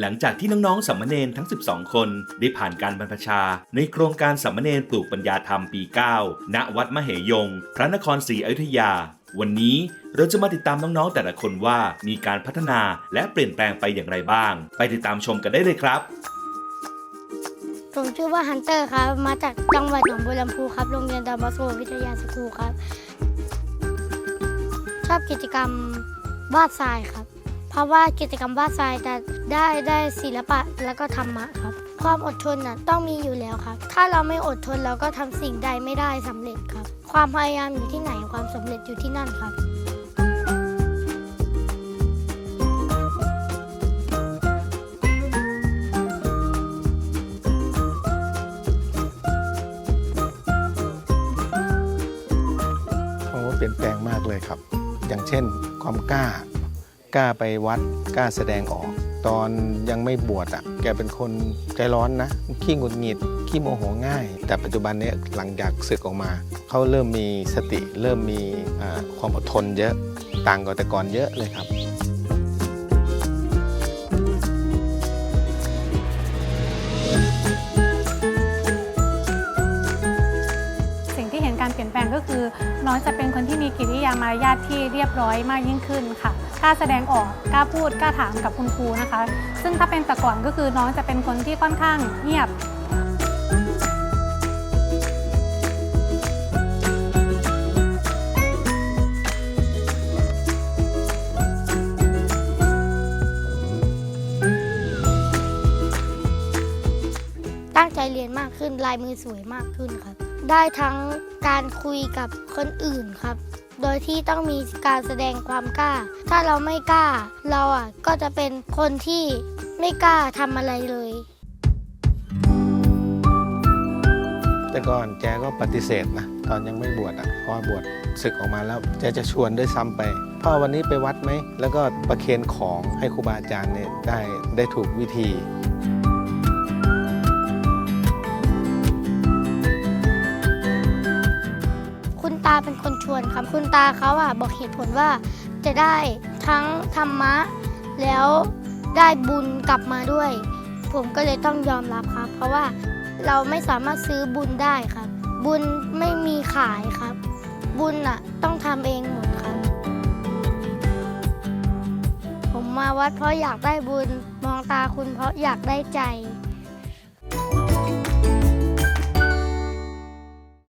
หลังจากที่น้องๆสัมมเนนทั้ง 12 คนได้ผ่านการบรรพชา ในโครงการสัมมเนนปลูกปัญญาธรรมปี 9 ณ วัดมเหยง พระนครศรีอยุธยา วันนี้เราจะมาติดตามน้องๆแต่ละคนว่ามีการพัฒนาและเปลี่ยนแปลงไปอย่างไรบ้าง ไปติดตามชมกันได้เลยครับ ผมชื่อว่าฮันเตอร์ครับ มาจากจังหวัดหนองบัวลำพูครับ โรงเรียนดอมอสโกวิทยาสกูลครับ ชอบกิจกรรมวาดทรายครับ เพราะว่ากิจกรรมวาดทรายจะได้ได้ศิลปะแล้วก็ธรรมะครับ ความอดทนน่ะต้องมีอยู่แล้วครับ ถ้าเราไม่อดทนเราก็ทำสิ่งใดไม่ได้สำเร็จครับ ความพยายามอยู่ที่ไหนความสำเร็จอยู่ที่นั่นครับเปลี่ยนแปลงมากเลยครับ อย่างเช่นความกล้า กล้าไปวัดกล้าแสดงออก ตอนยังไม่บวชอะ แกเป็นคนใจร้อนนะ ขี้หงุดหงิด ขี้โมโหง่าย แต่ปัจจุบันนี้หลังจากศึกออกมา เขาเริ่มมีสติ เริ่มมีความอดทนเยอะ ต่างกับแต่ก่อนเยอะเลยครับ การเปลี่ยนแปลงก็คือ น้องจะเป็นคนที่มีกิริยามารยาทที่เรียบร้อยมากยิ่งขึ้นค่ะกล้าแสดงออกกล้าพูดกล้าถามกับคุณครูนะคะ ซึ่งถ้าเป็นแต่ก่อนก็คือน้องจะเป็นคนที่ค่อนข้างเงียบตั้งใจเรียนมากขึ้นลายมือสวยมากขึ้นครับ ได้ทั้งการคุยกับคนอื่นครับ โดยที่ต้องมีการแสดงความกล้า ถ้าเราไม่กล้า เราอะก็จะเป็นคนที่ไม่กล้าทำอะไรเลย แต่ก่อนแกก็ปฏิเสธนะตอนยังไม่บวชอะพอบวชศึกออกมาแล้วแกจะชวนด้วยซ้ำไป พ่อวันนี้ไปวัดไหม แล้วก็ประเคนของให้ครูบาอาจารย์เนี่ยได้ได้ถูกวิธีาเป็นคนชวนครับคุณตาเขาอะบอกเหตุผลว่าจะได้ทั้งธรรมะ แล้วได้บุญกลับมาด้วย ผมก็เลยต้องยอมรับครับ เพราะว่าเราไม่สามารถซื้อบุญได้ครับ บุญไม่มีขายครับ บุญอะต้องทำเองหมดครับ ผมมาวัดเพราะอยากได้บุญมองตาคุณเพราะอยากได้ใจ